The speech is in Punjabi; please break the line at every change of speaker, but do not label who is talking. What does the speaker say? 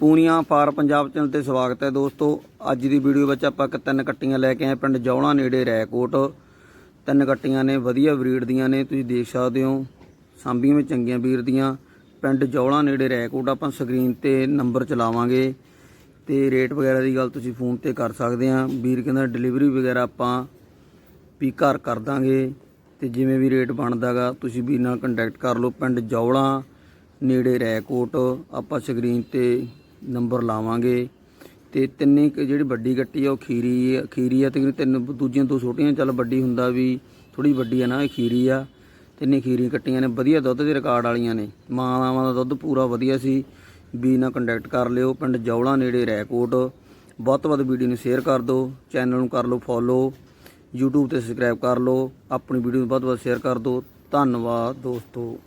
ਪੂਨੀਆਂ ਫਾਰ ਪੰਜਾਬ ਚੈਨਲ ਤੇ ਸਵਾਗਤ ਹੈ ਦੋਸਤੋ। ਅੱਜ ਦੀ ਵੀਡੀਓ ਵਿੱਚ ਆਪਾਂ ਇੱਕ ਤਿੰਨ ਕੱਟੀਆਂ ਲੈ ਕੇ ਆਏ ਪਿੰਡ ਜੌਲਾ ਨੇੜੇ ਰੈਕੋਟ। ਤਿੰਨ ਕੱਟੀਆਂ ਨੇ, ਵਧੀਆ ਬਰੀਡ ਦੀਆਂ ਨੇ, ਤੁਸੀਂ ਦੇਖ ਸਕਦੇ ਹੋ। ਸਾਂਭੀਆਂ ਵਿੱਚ ਚੰਗੀਆਂ ਵੀਰ ਦੀਆਂ। ਪਿੰਡ ਜੌਲਾ ਨੇੜੇ ਰੈਕੋਟ ਆਪਾਂ ਸਕਰੀਨ ਤੇ ਨੰਬਰ ਚਲਾਵਾਂਗੇ। ਤੇ ਰੇਟ ਵਗੈਰਾ ਦੀ ਗੱਲ ਤੁਸੀਂ ਫੋਨ ਤੇ ਕਰ ਸਕਦੇ ਆ ਵੀਰ ਕਹਿੰਦਾ ਡਿਲੀਵਰੀ ਵਗੈਰਾ ਆਪਾਂ ਵੀ ਘਰ ਕਰ ਦਾਂਗੇ। ਤੇ ਜਿਵੇਂ ਵੀ ਰੇਟ ਬਣਦਾਗਾ ਤੁਸੀਂ ਵੀਰ ਨਾਲ ਕੰਟੈਕਟ ਕਰ ਲਓ। ਪਿੰਡ ਜੌਲਾ ਨੇੜੇ ਰੈਕੋਟ ਆਪਾਂ ਸਕਰੀਨ ਤੇ ਨੰਬਰ ਲਾਵਾਂਗੇ ਤੇ ਤਿੰਨੇ ਕੁ ਜਿਹੜੀ ਵੱਡੀ ਗੱਟੀ ਆ, ਉਹ ਖੀਰੀ ਆ ਖੀਰੀ ਆ ਤੇ ਤਿੰਨ, ਦੂਜੀਆਂ ਦੋ ਛੋਟੀਆਂ, ਚੱਲ ਵੱਡੀ ਹੁੰਦਾ ਵੀ ਥੋੜੀ ਵੱਡੀ ਆ ਨਾ, ਇਹ ਖੀਰੀ ਆ। ਤਿੰਨੇ ਖੀਰੀ ਕੱਟੀਆਂ ਨੇ, ਵਧੀਆ ਦੁੱਧ ਦੇ ਰਿਕਾਰਡ ਵਾਲੀਆਂ ਨੇ। ਮਾਵਾਂ ਦਾ ਦੁੱਧ ਪੂਰਾ ਵਧੀਆ ਸੀ। ਵੀ ਨਾਲ ਕੰਟੈਕਟ ਕਰ ਲਿਓ, ਪਿੰਡ ਜੌਲਾ ਨੇੜੇ ਰੈਕੋਟ। ਬਹੁਤ ਤੋਂ ਵੱਧ ਵੀਡੀਓ ਨੂੰ ਸ਼ੇਅਰ ਕਰ ਦਿਓ ਚੈਨਲ ਨੂੰ ਕਰ ਲਓ ਫੋਲੋ YouTube ਤੇ ਸਬਸਕ੍ਰਾਈਬ ਕਰ ਲਓ, ਆਪਣੀ ਵੀਡੀਓ ਨੂੰ ਵੱਧ ਤੋਂ ਵੱਧ ਸ਼ੇਅਰ ਕਰ ਦਿਓ। ਧੰਨਵਾਦ ਦੋਸਤੋ।